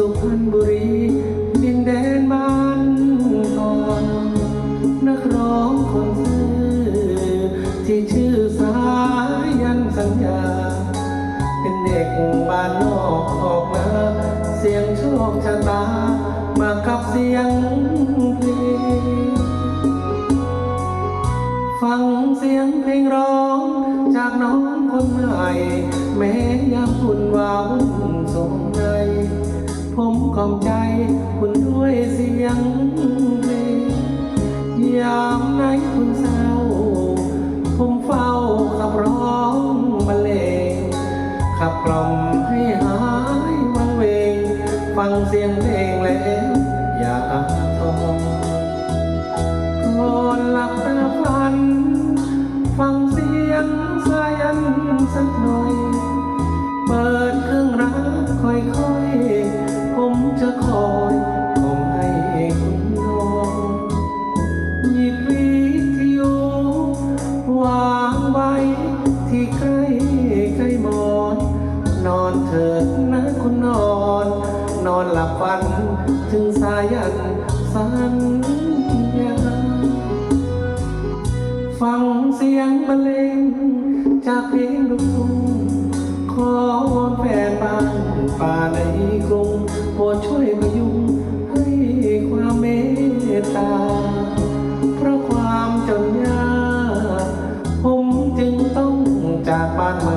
สุพรรณบุรีดินแดนบ้านก่อนนักร้องคนซื่อที่ชื่อสายันสัญญา เป็นเด็กบ้านนอกออกมา เสียงโชคชะตา มากับเสียงเพลงฟังเสียงเพลงร้อง จากน้องคนใหม่แม้ยามคุณวาวุ่นสงใน อมใจคุณด้วยเสียงเพลงยามไหนคุณเศร้า ผมเฝ้าขับร้องบรรเลงขับกล่อมให้หายวังเวง ฟังเสียงเพลงแล้วอย่าอาทรก่อนหลับตาฝัน ฟังเสียงสายันสักหน่อย จะคอยคงให้คุณนอนหยิบวิทยุวางไว้ที่ใกล้ใกล้หมอน นอนเถิดนะคุณนอน นอนหลับฝันถึงสายันสัญญาฟังเสียงบรรเลงจากเพลงลูกทุ่งขอวอนแฟนบ้านป่าในกรุง โปรดช่วยพยุงให้ความเมตตา เพราะความจนยากผมจึงต้องจากบ้านมา